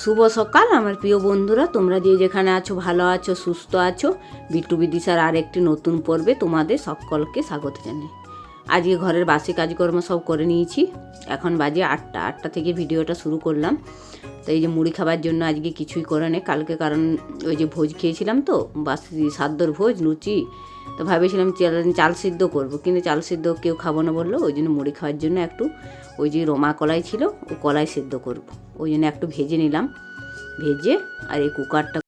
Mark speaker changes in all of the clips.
Speaker 1: শুভ সকাল, আমার প্রিয় বন্ধুরা। তোমরা যে যেখানে আছো, ভালো আছো, সুস্থ আছো, বিট্টু বিদিশার আর একটি নতুন পর্বে তোমাদের সকলকে স্বাগত জানাই। আজকে ঘরের বাসি কাজকর্ম সব করে নিয়েছি। এখন বাজে আটটা আটটা থেকে ভিডিওটা শুরু করলাম। তো এই যে মুড়ি খাবার জন্য আজকে কিছুই করে নেই। কালকে কারণ ওই যে ভোজ খেয়েছিলাম তো, বাসি সাদ্দর ভোজ, লুচি। তো ভেবেছিলাম চাল সিদ্ধ করব, কিন্তু চাল সিদ্ধ কেউ খাব না বলল, ওই জন্য মুড়ি খাওয়ার জন্য একটু ওই যে রোমা কলাই ছিল, ও কলাই সেদ্ধ করব। ওই জন্য একটু ভেজে নিলাম। ভেজে আর এই কুকারটা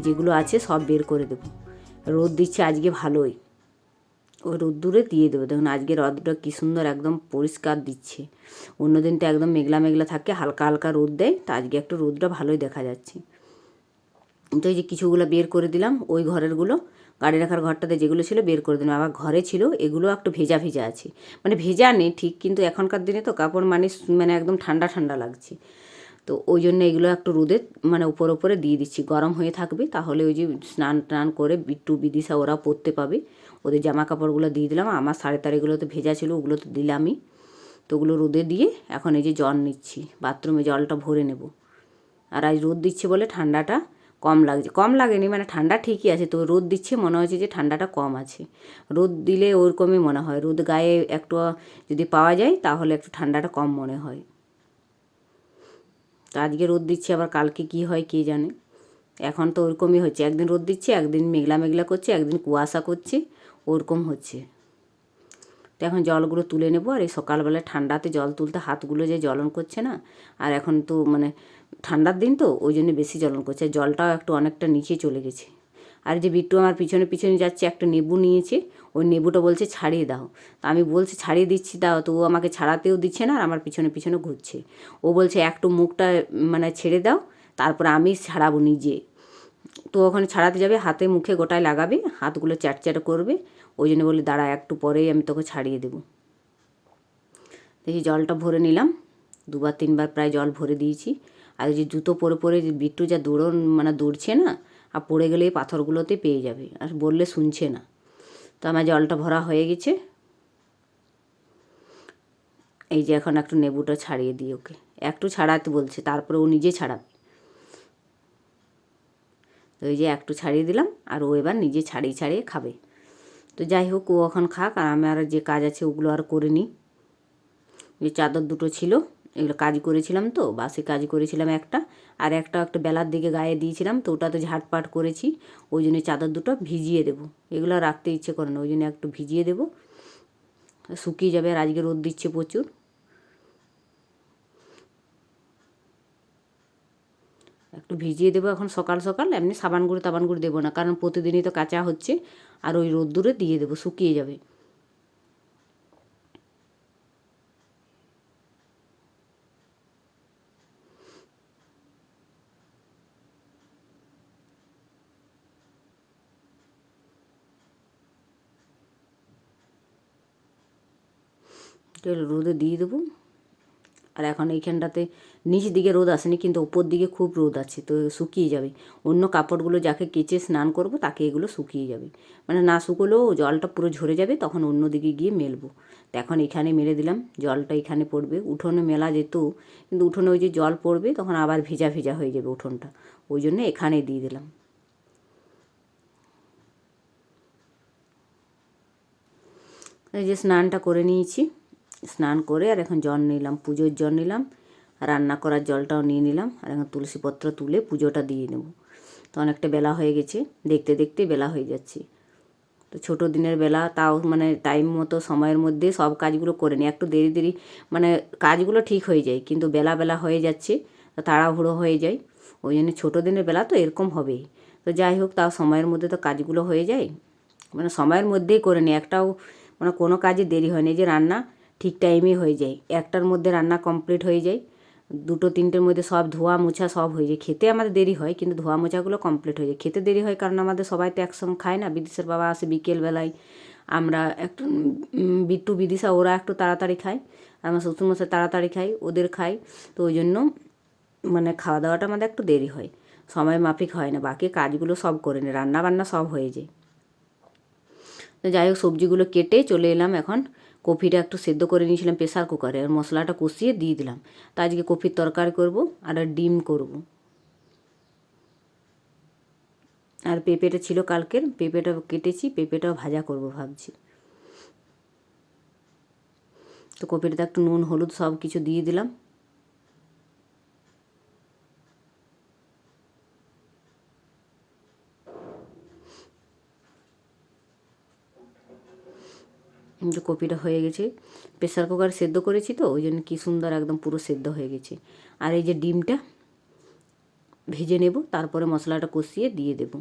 Speaker 1: যেগুলো আছে সব বের করে দেবো। রোদ দিচ্ছে আজকে ভালোই। ওই রোদ্দুরে দিয়ে দেবো। দেখুন, আজকে রোদটা কী সুন্দর একদম পরিষ্কার দিচ্ছে। অন্যদিন তো একদম মেঘলা মেঘলা থাকে, হালকা হালকা রোদ দেয়, তা আজকে একটু রোদটা ভালোই দেখা যাচ্ছে। তো এই যে কিছুগুলো বের করে দিলাম, ওই ঘরেরগুলো, গাড়ি রাখার ঘরটাতে যেগুলো ছিল বের করে দিলাম। আবার ঘরে ছিল, এগুলো একটু ভেজা ভেজা আছে। মানে ভেজা নেই, ঠিক, কিন্তু এখনকার দিনে তো কাপড় মানে মানে একদম ঠান্ডা ঠান্ডা লাগছে। তো ওই জন্য এগুলো একটু রোদে মানে উপর উপরে দিয়ে দিচ্ছি। গরম হয়ে থাকবে, তাহলে ওই যে স্নান টান করে বিট্টু বিদিশা ওরা পরতে পাবে। ওদের জামা কাপড়গুলো দিয়ে দিলাম। আমার শাড়ি তাড়িগুলো তো ভেজা ছিল, ওগুলো তো দিলামই। তো ওগুলো রোদে দিয়ে এখন এই যে জল নিচ্ছি, বাথরুমে জলটা ভরে নেব। আর আজ রোদ দিচ্ছে বলে ঠান্ডাটা কম লাগছে। কম লাগেনি মানে ঠান্ডা ঠিকই আছে তো রোদ দিচ্ছে, মনে হচ্ছে যে ঠান্ডাটা কম আছে। রোদ দিলে ওরকমই মনে হয়। রোদ গায়ে একটু যদি পাওয়া যায়, তাহলে একটু ঠান্ডাটা কম মনে হয়। তো আজকে রোদ দিচ্ছে, আবার কালকে কি হয় কে জানে। এখন তো ওরকমই হচ্ছে, একদিন রোদ দিচ্ছে, একদিন মেঘলা মেঘলা করছে, একদিন কুয়াশা করছে, ওরকম হচ্ছে। তো এখন জলগুলো তুলে নেব, আর এই সকালবেলায় ঠান্ডাতে জল তুলতে হাতগুলো যে জ্বলন করছে না, আর এখন তো মানে ঠান্ডার দিন তো, ওই জন্য বেশি জ্বলন করছে জলটাও একটু অনেকটা নিচে চলে গেছে। আর যে বিট্টু আমার পিছনে পিছনে যাচ্ছে, একটা নেবু নিয়েছে ওই নেবুটা বলছে ছাড়িয়ে দাও। তা আমি বলছি ছাড়িয়ে দিচ্ছি দাও তো ও আমাকে ছাড়াতেও দিচ্ছে না আর আমার পিছনে পিছনে ঘুরছে। ও বলছে একটু মুখটা মানে ছেড়ে দাও, তারপরে আমি ছাড়াবো নিজে। তো ওখানে ছাড়াতে যাবে, হাতে মুখে গোটায় লাগাবে, হাতগুলো চ্যাটচ্যাট করবে। ওই জন্য বলি দাঁড়া একটু পরেই আমি তোকে ছাড়িয়ে দেবো। দেখি জলটা ভরে নিলাম। দুবার তিনবার প্রায় জল ভরে দিয়েছি। আর যে জুতো পরে পরে, যে বিট্টু যা দৌড়ন মানে দৌড়ছে না, আর পড়ে গেলে পাথরগুলোতে পেয়ে যাবে। আর বললে শুনছে না। তো আমার জলটা ভরা হয়ে গেছে। এই যে এখন একটু নেবুটা ছাড়িয়ে দিই ওকে। একটু ছাড়াতে বলছে, তারপরে ও নিজে ছাড়াবে। তো এই যে একটু ছাড়িয়ে দিলাম, আর ও এবার নিজে ছাড়িয়ে ছাড়িয়ে খাবে। তো যাই হোক, ও এখন খাক, আর আমি আর যে কাজ আছে ওগুলো আর করে নিই। যে চাদর দুটো ছিল এগুলো কাজ করেছিলাম তো, বাসে কাজ করেছিলাম একটা, আর একটা একটা বেলার দিকে গায়ে দিয়েছিলাম, তো ওটা তো ঝাটপাট করেছি, ওই জন্য চাদর দুটো ভিজিয়ে দেবো, এগুলো রাখতে ইচ্ছে করে না, ওই জন্য একটু ভিজিয়ে দেবো, শুকিয়ে যাবে, আর আজকে রোদ দিচ্ছে প্রচুর। একটু ভিজিয়ে দেবো এখন সকাল সকাল, এমনি সাবান গুঁড়ো তাবান গুঁড়ো দেবো না, কারণ প্রতিদিনই তো কাঁচা হচ্ছে, আর ওই রোদ্দুরে দিয়ে দেবো, শুকিয়ে যাবে। রোদে দিয়ে দেবো। আর এখন এইখানটাতে নিচ দিকে রোদ আসেনি, কিন্তু ওপর দিকে খুব রোদ আছে, তো শুকিয়ে যাবে। অন্য কাপড়গুলো যাকে কেচে স্নান করব, তাকে এগুলো শুকিয়ে যাবে। মানে না শুকোলেও জলটা পুরো ঝরে যাবে, তখন অন্য দিকে গিয়ে মেলবো। তো এখন এখানে মেলে দিলাম, জলটা এখানে পড়বে। উঠোনে মেলা যেত, কিন্তু উঠোনে ওই যে জল পড়বে, তখন আবার ভেজা ভেজা হয়ে যাবে উঠোনটা। ওই জন্য এখানে দিয়ে দিলাম। এই যে স্নানটা করে নিয়েছি। স্নান করে আর এখন জল নিলাম, পুজোর জল নিলাম, রান্না করার জলটাও নিয়ে নিলাম, আর এখন তুলসীপত্র তুলে পুজোটা দিয়ে নেব। তো অনেকটা বেলা হয়ে গেছে, দেখতে দেখতে বেলা হয়ে যাচ্ছে। তো ছোটো দিনের বেলা তাও মানে টাইম মতো, সময়ের মধ্যে সব কাজগুলো করে নিই। একটু দেরি দেরি মানে কাজগুলো ঠিক হয়ে যায়, কিন্তু বেলা বেলা হয়ে যাচ্ছে, তো তাড়াহুড়ো হয়ে যায়। ওই জন্য ছোটো দিনের বেলা তো এরকম হবেই। তো যাই হোক, তাও সময়ের মধ্যে তো কাজগুলো হয়ে যায়। মানে সময়ের মধ্যেই করে নিই। একটাও মানে কোনো কাজে দেরি হয়নি যে রান্না ঠিক টাইমে হয়ে যায়। একটার মধ্যে রান্না কমপ্লিট হয়ে যায়, দুটো তিনটের মধ্যে সব ধোয়া মোছা সব হয়ে যায়। খেতে আমাদের দেরি হয়, কিন্তু ধোয়া মোছাগুলো কমপ্লিট হয়ে যায়। খেতে দেরি হয় কারণ আমাদের সবাই তো একসঙ্গে খায় না। বিদেশের বাবা আসে বিকেলবেলায়। আমরা একটু বিট্টু, বিদিশা, ওরা একটু তাড়াতাড়ি খায়। আমার শ্বশুরমশাই তাড়াতাড়ি খাই ওদের খাই তো ওই জন্য মানে খাওয়া দাওয়াটা আমাদের একটু দেরি হয়। সময় মাফিক হয় না। বাকি কাজগুলো সব করে নিই রান্না বান্না সব হয়ে যায়। তো যাই হোক, সবজিগুলো কেটে চলে এলাম এখন। কপিটা একটু সেদ্ধ করে নিয়েছিলাম প্রেশার কুকারে আর মশলাটা কষিয়ে দিয়ে দিলাম। তা আজকে কফির তরকারি করব আর ডিম করব। আর পেঁপেটা ছিল কালকের, পেঁপেটা কেটেছি, পেঁপেটাও ভাজা করব ভাবছি। তো কপিটাতে একটু নুন, হলুদ সব কিছু দিয়ে দিলাম। কপিটা হয়ে গেছে প্রেসার কুকার সেদ্ধ করেছি তো, ওই জন্য কী সুন্দর একদম পুরো সেদ্ধ হয়ে গেছে। আর এই যে ডিমটা ভেজে নেব, তারপরে মশলাটা কষিয়ে দিয়ে দেব।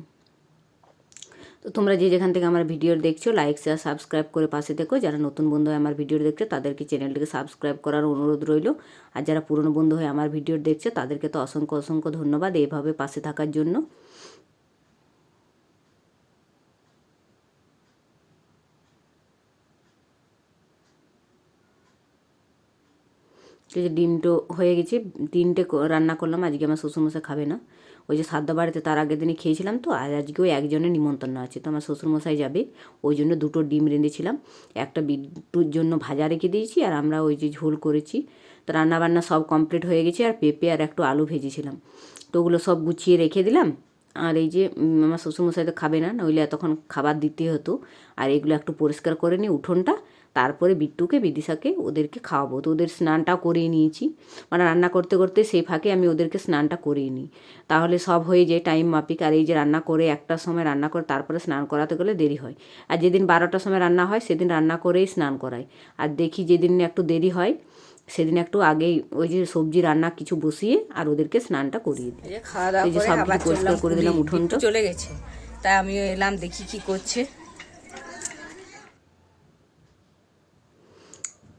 Speaker 1: তো তোমরা যে যেখান থেকে আমার ভিডিও দেখছ লাইক শেয়ার সাবস্ক্রাইব করে পাশে থেকো। যারা নতুন বন্ধু হয়ে আমার ভিডিও দেখছ, তাদেরকে চ্যানেলটিকে সাবস্ক্রাইব করার অনুরোধ রইল। আর যারা পুরনো বন্ধু হয়ে আমার ভিডিও দেখছ, তাদেরকে তো অসংখ্য অসংখ্য ধন্যবাদ এইভাবে পাশে থাকার জন্য। এই যে ডিমটো হয়ে গেছে ক- রান্না করলাম, আজকে আমার শ্বশুরমশাই খাবে না। ওই যে সাদ্দা বাড়িতে তার আগের দিনে খেয়েছিলাম তো, আর আজকেও একজনের নিমন্ত্রণ আছে। তো আমার শ্বশুরমশাই যাবে, ওই জন্য দুটো ডিম রেঁধেছিলাম। একটা বিট্টুর জন্য ভাজা রেখে দিয়েছি, আর আমরা ওই যে ঝোল করেছি। তো রান্না বান্না সব কমপ্লিট হয়ে গেছে, আর পেঁপে আর একটু আলু ভেজেছিলাম। তো ওগুলো সব গুছিয়ে রেখে দিলাম। আর এই যে আমার শ্বশুরমশাই তো খাবে না, নইলে এতক্ষণ খাবার দিতে হতো। আর এগুলো একটু পরিষ্কার করে নিই উঠোনটা। তারপরে বিট্টুকে বিদিশাকে ওদেরকে খাওয়াবো। তো ওদের স্নানটা করিয়ে নিয়েছি। মানে রান্না করতে করতে সেই ফাঁকে আমি ওদেরকে স্নানটা করিয়ে নিই। তাহলে সব হয়ে যায় টাইম মাপিক আর এই যে রান্না করে একটার সময় রান্না করে তারপরে স্নান করাতে গেলে দেরি হয়। আর যেদিন বারোটার সময় রান্না হয় সেদিন রান্না করেই স্নান করাই। আর দেখি যেদিন একটু দেরি হয় সেদিন একটু আগেই ওই যে সবজি রান্না কিছু বসিয়ে আর ওদেরকে স্নানটা করিয়ে দিই।
Speaker 2: এই যে
Speaker 1: সব পরিষ্কার করে দিলাম। উঠোনটা।
Speaker 2: চলে গেছে। তাই আমিও এলাম দেখি কি করছে।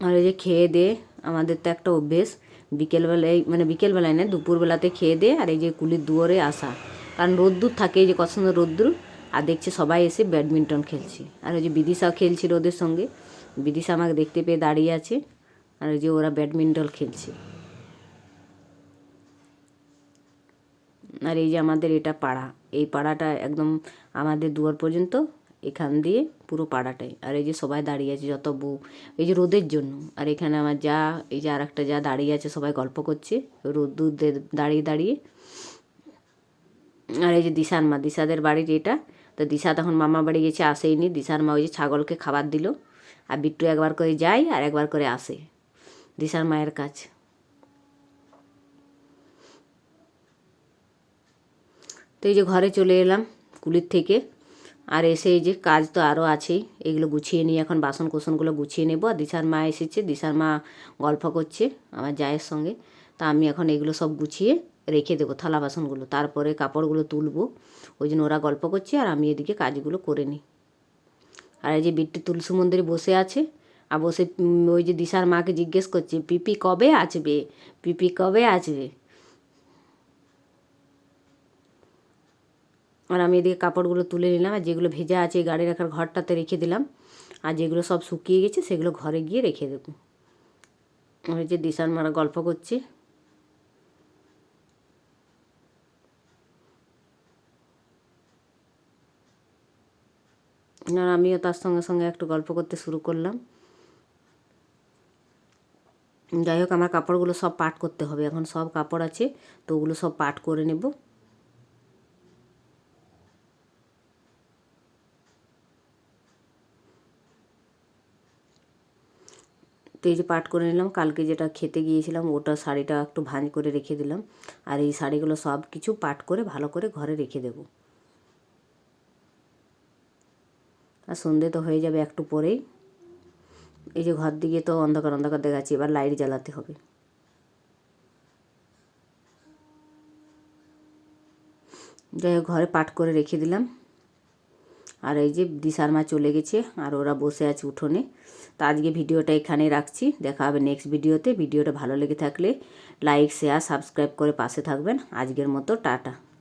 Speaker 1: আর এই যে খেয়ে দে, আমাদের তো একটা অভ্যেস। বিকেলবেলায় মানে বিকেলবেলায় না, দুপুরবেলাতে খেয়ে দে আর এই যে কুলির দুয়ারে আসা। কারণ রোদ্দুর থাকে, এই যে কত সুন্দর রোদ্দুর। আর দেখছে সবাই এসে ব্যাডমিন্টন খেলছে। আর ওই যে বিদিশাও খেলছিল ওদের সঙ্গে। বিদিশা আমাকে দেখতে পেয়ে দাঁড়িয়ে আছে। আর ওই যে ওরা ব্যাডমিন্টন খেলছে। আর এই যে আমাদের এটা পাড়া। এই পাড়াটা একদম আমাদের দুয়ার পর্যন্ত এখান দিয়ে পুরো পাড়াটাই। আর এই যে সবাই দাঁড়িয়ে আছে যত বউ, এই যে রোদের জন্য। আর এখানে আমার যা, এই যে আর একটা যা দাঁড়িয়ে আছে, সবাই গল্প করছে। রোদ্দুর দে- দাঁড়িয়ে দাঁড়িয়ে। আর এই যে দিশার মা, দিশাদের বাড়ির এটা তো দিশা তখন মামা বাড়ি গেছে, আসেইনি। দিশার মা ওই যে ছাগলকে খাবার দিল। আর বিট্টু একবার করে যায় আর একবার করে আসে। দিশার মায়ের কাছ। তো এই যে ঘরে চলে এলাম কুলির থেকে। আর এসে এই যে কাজ তো আরও আছেই, এগুলো গুছিয়ে নিয়ে এখন বাসন কোসনগুলো গুছিয়ে নেব। আর দিশার মা এসেছে, দিশার মা গল্প করছে আমার জায়ের সঙ্গে। তা আমি এখন এগুলো সব গুছিয়ে রেখে দেবো থালা বাসনগুলো, তারপরে কাপড়গুলো তুলবো। ওই জন্য ওরা গল্প করছে আর আমি এদিকে কাজগুলো করে নিই। আর এই যে বিট্টু তুলসী মন্দিরে বসে আছে, আর বসে ওই যে দিশার মাকে জিজ্ঞেস করছে, পিপি কবে আসবে? পিপি কবে আসবে? আর আমি এদিকে কাপড়গুলো তুলে নিলাম, আর যেগুলো ভেজা আছে গাড়ি রাখার ঘরটাতে রেখে দিলাম। আর যেগুলো সব শুকিয়ে গেছে সেগুলো ঘরে গিয়ে রেখে দেবো। ওই যে দিশান মারা গল্প করছে। আর আমিও তার সঙ্গে সঙ্গে একটু গল্প করতে শুরু করলাম। যাই হোক, আমার কাপড়গুলো সব পাট করতে হবে। এখন সব কাপড় আছে, তো ওগুলো সব পাট করে নেব। তো এই যে পাট করে নিলাম, কালকে যেটা খেতে গিয়েছিলাম ওটা শাড়িটা একটু ভাঁজ করে রেখে দিলাম। আর এই শাড়িগুলো সব কিছু পাট করে ভালো করে ঘরে রেখে দেবো। আর সন্ধে তো হয়ে যাবে একটু পরেই। এই যে ঘর দিকে তো অন্ধকার অন্ধকার দেখাচ্ছি, এবার লাইট জ্বালাতে হবে। যাই ঘরে পাট করে রেখে দিলাম। আর এই যে দিশার মা চলে গেছে আর ওরা বসে আছে উঠোনে। তো আজকে ভিডিওটা এখানে রাখছি। দেখা হবে নেক্সট ভিডিওতে। ভিডিওটা ভালো লেগে থাকলে লাইক শেয়ার সাবস্ক্রাইব করে পাশে থাকবেন। আজকের মতো টাটা।